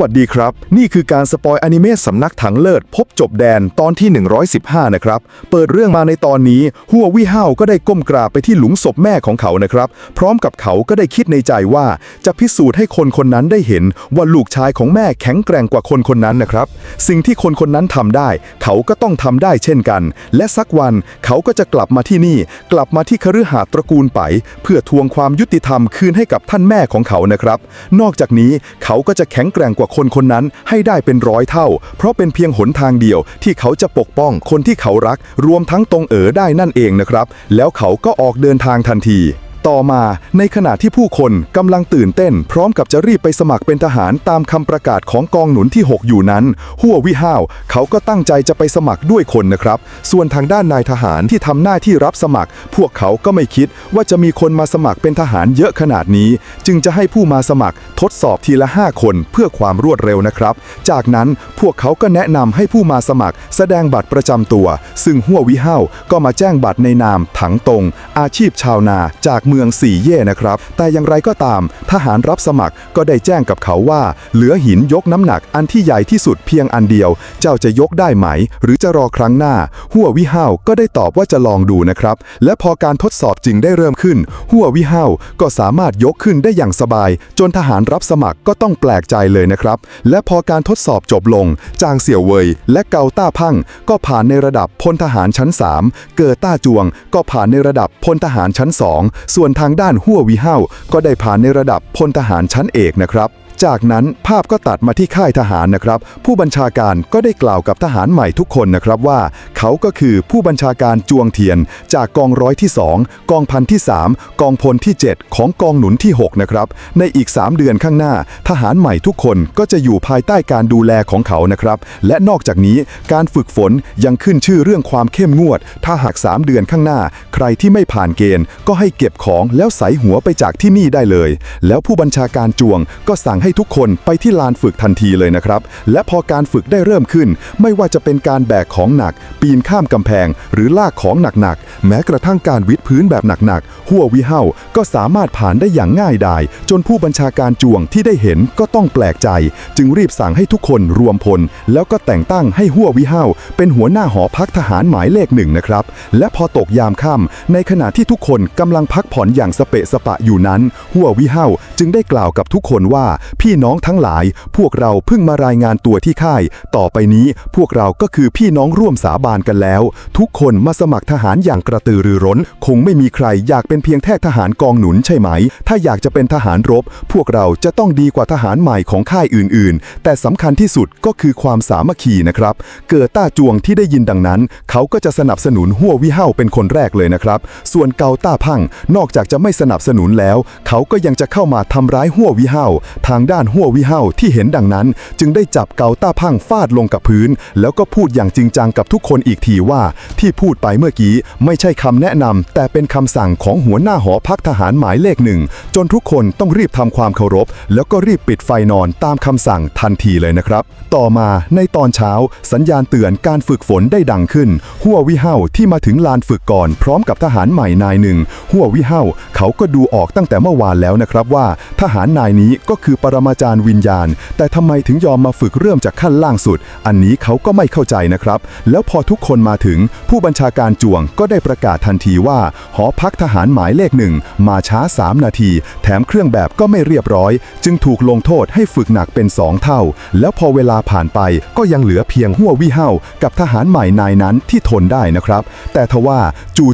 วัสดีครับ นี่คือการสปอยอนิเมะสำนักถังเลิศ พบจบแดนตอนที่ 115 นะครับ เปิดเรื่องมาในตอนนี้ หัววิห้าวก็ได้ก้มกราบไปที่หลุมศพแม่ของเขานะครับ พร้อมกับเขาก็ได้คิดในใจว่า จะพิสูจน์ให้คนคนนั้นได้เห็น ว่าลูกชายของแม่แข็งแกร่งกว่าคนคนนั้นนะครับ สิ่งที่คนคนนั้นทำได้ เขาก็ต้องทำได้เช่นกัน และสักวันเขาก็จะกลับมาที่นี่ กลับมาที่คฤหาสน์ตระกูลไป เพื่อทวงความยุติธรรมคืนให้กับท่านแม่ของเขานะครับ นอกจากนี้เขาก็จะแข็งแกร่งกว่าคนคนนั้นให้ได้เป็นร้อยเท่า เพราะเป็นเพียงหนทางเดียวที่เขาจะปกป้องคนที่เขารัก รวมทั้งตรงเอ๋อได้นั่นเองนะครับ แล้วเขาก็ออกเดินทางทันที ต่อมาในขณะที่ผู้คนกำลังตื่นเต้น พร้อมกับจะรีบไปสมัครเป็นทหารตามคำประกาศของกองหนุนที่ 6 อยู่นั้น หัววิห้าว เขาก็ตั้งใจจะไปสมัครด้วยคนนะครับ ส่วนทางด้านนายทหารที่ทำหน้าที่รับสมัคร พวกเขาก็ไม่คิดว่าจะมีคนมาสมัครเป็นทหารเยอะขนาดนี้ จึงจะให้ผู้มาสมัครทดสอบทีละ 5 คนเพื่อความรวดเร็วนะครับ จากนั้นพวกเขาก็แนะนำให้ผู้มาสมัคร แสดงบัตรประจำตัว ซึ่งหัววิห้าวก็มาแจ้งบัตรในนามถังตรง อาชีพชาวนาจากเมืองืองสี่เย่นะครับ แต่อย่างไรก็ตาม ทหารรับสมัครก็ได้แจ้งกับเขาว่า เหลือหินยกน้ำหนักอันที่ใหญ่ที่สุดเพียงอันเดียว เจ้าจะยกได้ไหม หรือจะรอครั้งหน้า หัววิห้าวก็ได้ตอบว่าจะลองดูนะครับ และพอการทดสอบจริงได้เริ่มขึ้น หัววิห้าวก็สามารถยกขึ้นได้อย่างสบาย จนทหารรับสมัครก็ต้องแปลกใจเลยนะครับ และพอการทดสอบจบลง จางเสี่ยวเวยและเกาต้าพังก็ผ่านในระดับพลทหารชั้น 3 เกิดต้าจวง ก็ผ่านในระดับพลทหารชั้น 2 ส่วนนทางด้านหัววิห้าวก็ได้ผ่านในระดับพลทหารชั้นเอกนะครับ จากนั้นภาพก็ตัดมาที่ค่ายทหารนะครับ ผู้บัญชาการก็ได้กล่าวกับทหารใหม่ทุกคนนะครับว่า เขาก็คือผู้บัญชาการจวงเทียน จากกองร้อยที่ 2 กองพันที่ 3 กองพลที่ 7 ของกองหนุนที่ 6 นะครับ ในอีก 3 เดือนข้างหน้า ทหารใหม่ทุกคนก็จะอยู่ภายใต้การดูแลของเขานะครับ และนอกจากนี้การฝึกฝนยังขึ้นชื่อเรื่องความเข้มงวด ถ้าหาก 3 เดือนข้างหน้า ใครที่ไม่ผ่านเกณฑ์ ก็ให้เก็บของแล้วใส่หัวไปจากที่นี่ได้เลย แล้วผู้บัญชาการจวงก็สั่งให้ทุกคนไปที่ลานฝึกทันทีเลยนะครับ และพอการฝึกได้เริ่มขึ้น ไม่ว่าจะเป็นการแบกของหนัก ปีนข้ามกำแพง หรือลากของหนักๆ แม้กระทั่งการวิดพื้นแบบหนักๆ หัววิเฮาก็สามารถผ่านได้อย่างง่ายดาย จนผู้บัญชาการจวงที่ได้เห็นก็ต้องแปลกใจ จึงรีบสั่งให้ทุกคนรวมพล แล้วก็แต่งตั้งให้หัววิเฮาเป็นหัวหน้าหอพักทหารหมายเลขหนึ่งนะครับและพอตกยามค่ำในขณะที่ทุกคนกำลังพักผ่อนอย่างสเปะสปะอยู่นั้น หัววิเฮาจึงได้กล่าวกับทุกคนว่าพี่น้องทั้งหลาย พวกเราเพิ่งมารายงานตัวที่ค่าย ต่อไปนี้พวกเราก็คือพี่น้องร่วมสาบานกันแล้ว ทุกคนมาสมัครทหารอย่างกระตือรือร้น คงไม่มีใครอยากเป็นเพียงแค่ทหารกองหนุนใช่ไหม ถ้าอยากจะเป็นทหารรบ พวกเราจะต้องดีกว่าทหารใหม่ของค่ายอื่น ๆ แต่สำคัญที่สุดก็คือความสามัคคีนะครับ เกิดต้าจวงที่ได้ยินดังนั้น เขาก็จะสนับสนุนหัววิเฮาเป็นคนแรกเลยนะครับ ส่วนเกาต้าพังนอกจากจะไม่สนับสนุนแล้ว เขาก็ยังจะเข้ามาทำร้ายหัววิเฮาทางด้านหัววิเฮาที่เห็นดังนั้น จึงได้จับเกาต้าพังฟาดลงกับพื้น แล้วก็พูดอย่างจริงจังกับทุกคนอีกทีว่า ที่พูดไปเมื่อกี้ไม่ใช่คำแนะนำแต่เป็นคำสั่งของหัวหน้าหอพักทหารหมายเลขหนึ่ง จนทุกคนต้องรีบทำความเคารพ แล้วก็รีบปิดไฟนอนตามคำสั่งทันทีเลยนะครับ ต่อมาในตอนเช้า สัญญาณเตือนการฝึกฝนได้ดังขึ้น หัววิเฮาที่มาถึงลานฝึกก่อน พร้อมกับทหารใหม่นายหนึ่งหัววิเฮาเขาก็ดูออกตั้งแต่เมื่อวานแล้วนะครับว่า ทหารนายนี้ก็คือปรรมาจารย์วิญญาณ แต่ทำไมถึงยอมมาฝึกเริ่มจากขั้นล่างสุด อันนี้เขาก็ไม่เข้าใจนะครับ แล้วพอทุกคนมาถึง ผู้บัญชาการจวงก็ได้ประกาศทันทีว่า หอพักทหารหมายเลขหนึ่งมาช้า 3 นาที แถมเครื่องแบบก็ไม่เรียบร้อย จึงถูกลงโทษให้ฝึกหนักเป็น 2 เท่า แล้วพอเวลาผ่านไปก็ยังเหลือเพียงหัววิเฮากับทหารใหม่นายนั้นที่ทนได้นะครับ แต่ทว่า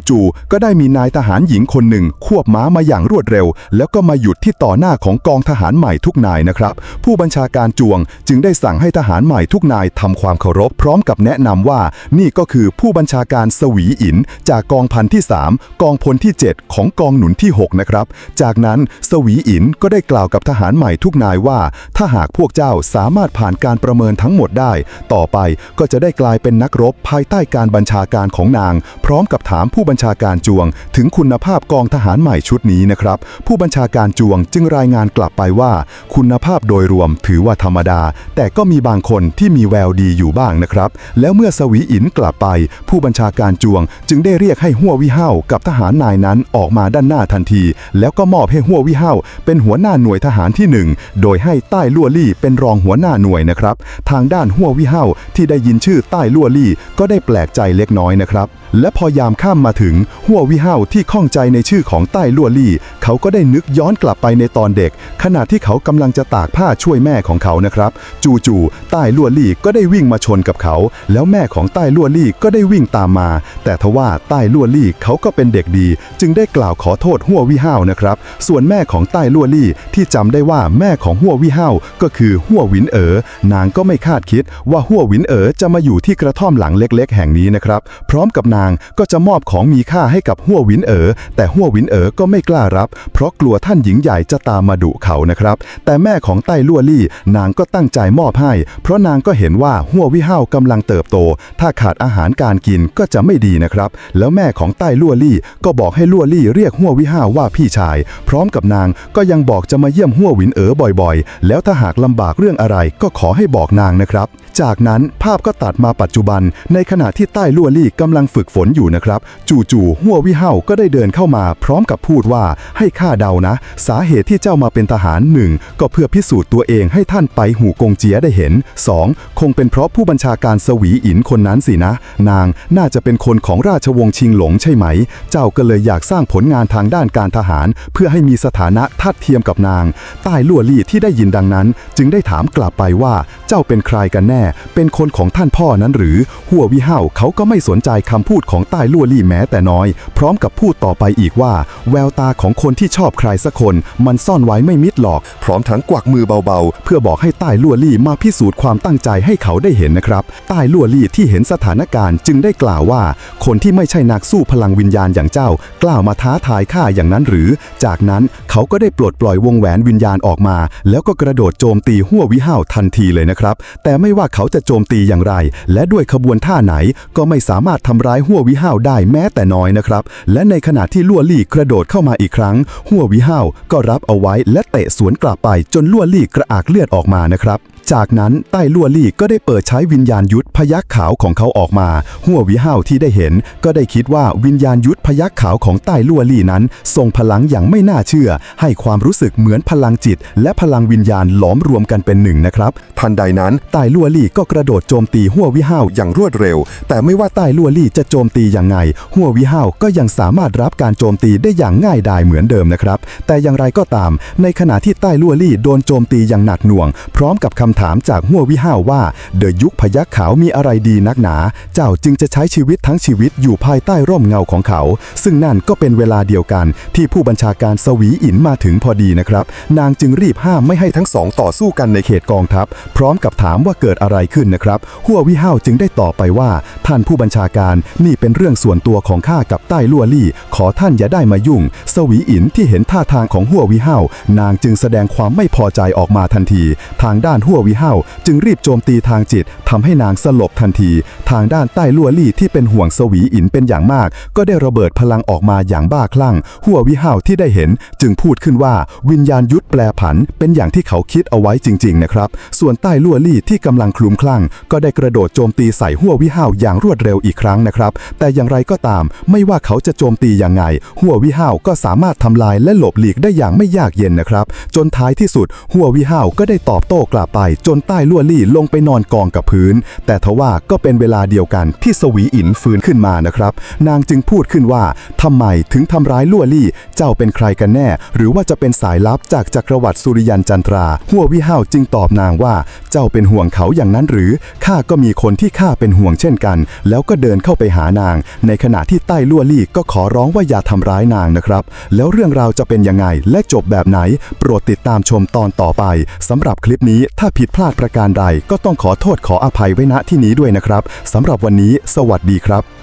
จู่ๆก็ได้มีนายทหารหญิงคนหนึ่งควบม้ามาอย่างรวดเร็ว แล้วก็มาหยุดที่ต่อหน้าของกองทหารใหม่ทุกนายนะครับ ผู้บัญชาการจวงจึงได้สั่งให้ทหารใหม่ทุกนายทำความเคารพ พร้อมกับแนะนำว่านี่ก็คือผู้บัญชาการสวีอิน จากกองพันที่ 3 กองพลที่ 7 ของกองหนุนที่ 6 นะครับ จากนั้นสวีอินก็ได้กล่าวกับทหารใหม่ทุกนายว่า ถ้าหากพวกเจ้าสามารถผ่านการประเมินทั้งหมดได้ ต่อไปก็จะได้กลายเป็นนักรบภายใต้การบัญชาการของนาง พร้อมกับถามผู้บัญชาการจวง ถึงคุณภาพกองทหารใหม่ชุดนี้นะครับ ผู้บัญชาการจวงจึงรายงานกลับไปว่าคุคุณภาพโดยรวมถือว่าธรรมดา แต่ก็มีบางคนที่มีแววดีอยู่บ้างนะครับ แล้วเมื่อสวีอินกลับไป ผู้บัญชาการจวง จึงได้เรียกให้หัววิเฮากับทหารนายนั้นออกมาด้านหน้าทันที แล้วก็มอบให้หัววิเฮาเป็นหัวหน้าหน่วยทหารที่หนึ่งโดยให้ใต้ลั่วลี่เป็นรองหัวหน้าหน่วยนะครับ ทางด้านหัววิเฮาที่ได้ยินชื่อใต้ลั่วลี่ ก็ได้แปลกใจเล็กน้อยนะครับ และพอยามข้ามมาถึงหัววิเฮาที่ข้องใจในชื่อของใต้ลั่วลี่ เขาก็ได้นึกย้อนกลับไปในตอนเด็ก ขณะที่เขากำลังจะตากผ้าช่วยแม่ของเขานะครับ จู่ๆใต้ลั่วลี่ก็ได้วิ่งมาชนกับเขา แล้วแม่ของใต้ลั่วลี่ก็ได้วิ่งตามมา แต่ทว่าใต้ลั่วลี่เขาก็เป็นเด็กดี จึงได้กล่าวขอโทษหัววิเฮาวนะครับ ส่วนแม่ของใต้ลั่วลี่ที่จำได้ว่าแม่ของหัววิเฮาวก็คือหัววินเอ๋อนางก็ไม่คาดคิดว่าหัววินเอ๋อจะมาอยู่ที่กระท่อมหลังเล็ก ๆ แห่งนี้นะครับพร้อมกับนางก็จะมอบของมีค่าให้กับหัววินเอ๋อแต่หัววินเอ๋อก็ไม่กล้ารับ เพราะกลัวท่านหญิงใหญ่จะตามมาดุเขานะครับ แต่แม่ของไต้ลั่วลี่ นางก็ตั้งใจมอบให้ เพราะนางก็เห็นว่าหัววิห้าวกำลังเติบโต ถ้าขาดอาหารการกินก็จะไม่ดีนะครับ แล้วแม่ของไต้ลั่วลี่ ก็บอกให้ลั่วลี่เรียกหัววิห้าว่าพี่ชาย พร้อมกับนางก็ยังบอกจะมาเยี่ยมหัววินเอ๋อบ่อยๆ แล้วถ้าหากลำบากเรื่องอะไรก็ขอให้บอกนางนะครับ จากนั้นภาพก็ตัดมาปัจจุบัน ในขณะที่ใต้ลั่วลี่กำลังฝึกฝนอยู่นะครับ จู่ๆหัววิเฮาก็ได้เดินเข้ามา พร้อมกับพูดว่าให้ข้าเดานะ สาเหตุที่เจ้ามาเป็นทหารหนึ่งก็เพื่อพิสูจน์ตัวเองให้ท่านไปหูกงเจียได้เห็น 2. คงเป็นเพราะผู้บัญชาการสวีอินคนนั้นสินะ นางน่าจะเป็นคนของราชวงศ์ชิงหลงใช่ไหม เจ้าก็เลยอยากสร้างผลงานทางด้านการทหาร เพื่อให้มีสถานะทัดเทียมกับนาง ใต้ลั่วลี่ที่ได้ยินดังนั้น จึงได้ถามกลับไปว่าเจ้าเป็นใครกันแน่เป็นคนของท่านพ่อนั้นหรือ หัววิเฮาเขาก็ไม่สนใจคำพูดของใต้ลั่วลี่แม้แต่น้อย พร้อมกับพูดต่อไปอีกว่า แววตาของคนที่ชอบใครสักคน มันซ่อนไว้ไม่มิดหรอก พร้อมทั้งกวักมือเบาๆ เพื่อบอกให้ใต้ลั่วลี่มาพิสูจน์ความตั้งใจให้เขาได้เห็นนะครับใต้ลั่วลี่ที่เห็นสถานการณ์จึงได้กล่าวว่า คนที่ไม่ใช่นักสู้พลังวิญญาณอย่างเจ้า กล่าวมาท้าทายข้าอย่างนั้นหรือ จากนั้นเขาก็ได้ปลดปล่อยวงแหวนวิญญาณออกมา แล้วก็กระโดดโจมตีหัววิห้าวทันทีเลยนะครับ แต่ไม่ว่าเขาจะโจมตีอย่างไร และด้วยขบวนท่าไหนก็ไม่สามารถทำร้ายหัววิห้าวได้แม้แต่น้อยนะครับ และในขณะที่ลั่วลี่กระโดดเข้ามาอีกครั้ง หัววิห้าวก็รับเอาไว้และเตะสวนกลับไปจนลั่วลี่กระอากเลือดออกมานะครับ จากนั้นใต้ลั่วลี่ก็ได้เปิดใช้วิญญาณยุทธพยักขาวของเขาออกมา หัววิห้าวที่ได้เห็น ก็ได้คิดว่าวิญญาณยุทธพยักขาวของใต้ลั่วลี่นั้นทรงพลังอย่างไม่น่าเชื่อ ให้ความรู้สึกเหมือนพลังจิต และพลังวิญญาณหลอมรวมกันเป็นหนึ่งนะครับทันใดนั้นใต้ลั่วลี่ก็กระโดดโจมตีหัววิห้าวอย่างรวดเร็ว แต่ไม่ว่าใต้ลั่วลี่จะโจมตีอย่างไงหัววิห้าวก็ยังสามารถรับการโจมตีได้อย่างง่ายดายเหมือนเดิมนะครับ แต่อย่างไรก็ตาม ในขณะที่ใต้ลั่วลี่โดนโจมตีอย่างหนักหน่วง พร้อมกับคำถามจากหัววิห้าวว่าเดยุคพยักขาวมีอะไรดีนักหนา เจ้าจึงจะใช้ชีวิตทั้งชีวิตอยู่ภายใต้ร่มเงาของเขา ซึ่งนั่นก็เป็นเวลาเดียวกัน ที่ผู้บัญชาการสวีอินมาถึงพอดีนะครับ นางจึงรีบห้ามไม่ให้ทั้งสองต่อสู้กันในเขตกองทัพ พร้อมกับถามว่าเกิดอะไรขึ้นนะครับหัววิห้าวจึงได้ตอบไปว่า ท่านผู้บัญชาการนี่เป็นเรื่องส่วนตัวของข้ากับใต้ลั่วลี่ ขอท่านอย่าได้มายุ่ง สวีอินที่เห็นท่าทางของหัววิห้าวนางจึงแสดงความไม่พอใจออกมาทันที ทางด้านหัววิห้าจึงรีบโจมตีทางจิตทำให้นางสลบทันที ทางด้านใต้ลัวลี่ที่เป็นห่วงสวีอินเป็นอย่างมาก ก็ได้ระเบิดพลังออกมาอย่างบ้าคลั่ง หัววิห้าวที่ได้เห็น จึงพูดขึ้นว่าวิญญาณยุทธแปลผัน เป็นอย่างที่เขาคิดเอาไว้จริง ๆ นะครับ ส่วนใต้ลัวลี่ที่กำลังคลุมคลั่ง ก็ได้กระโดดโจมตีใส่หัววิห้าวอย่างรวดเร็วอีกครั้งนะครับ แต่อย่างไรก็ตาม ไม่ว่าเขาจะโจมตียังไง หัววิห้าวก็สามารถทำลายและหลบหลีกได้อย่างไม่ยากเย็นนะครับ จนท้ายที่สุดหัววิห้าวก็ได้ตอบโต้กลับไปจนใต้ลั่วลี่ลงไปนอนกองกับพื้น แต่ทว่าก็เป็นเวลาเดียวกันที่สวีอินฟื้นขึ้นมานะครับ นางจึงพูดขึ้นว่าทำไมถึงทำร้ายลั่วลี่ เจ้าเป็นใครกันแน่ หรือว่าจะเป็นสายลับจากจักรวรรดิสุริยันจันทรา หัววิห้าวจึงตอบนางว่า เจ้าเป็นห่วงเขาอย่างนั้นหรือข้าก็มีคนที่ข้าเป็นห่วงเช่นกัน แล้วก็เดินเข้าไปหานาง ในขณะที่ใต้ลั่วลี่ก็ขอร้องว่าอย่าทำร้ายนางนะครับ แล้วเรื่องราวจะเป็นยังไงและจบแบบไหน โปรดติดตามชมตอนต่อไปสำหรับคลิปนี้ถ้าผผิดพลาดประการใด ก็ต้องขอโทษขออภัยไว้ณที่นี้ด้วยนะครับสำหรับวันนี้ สวัสดีครับ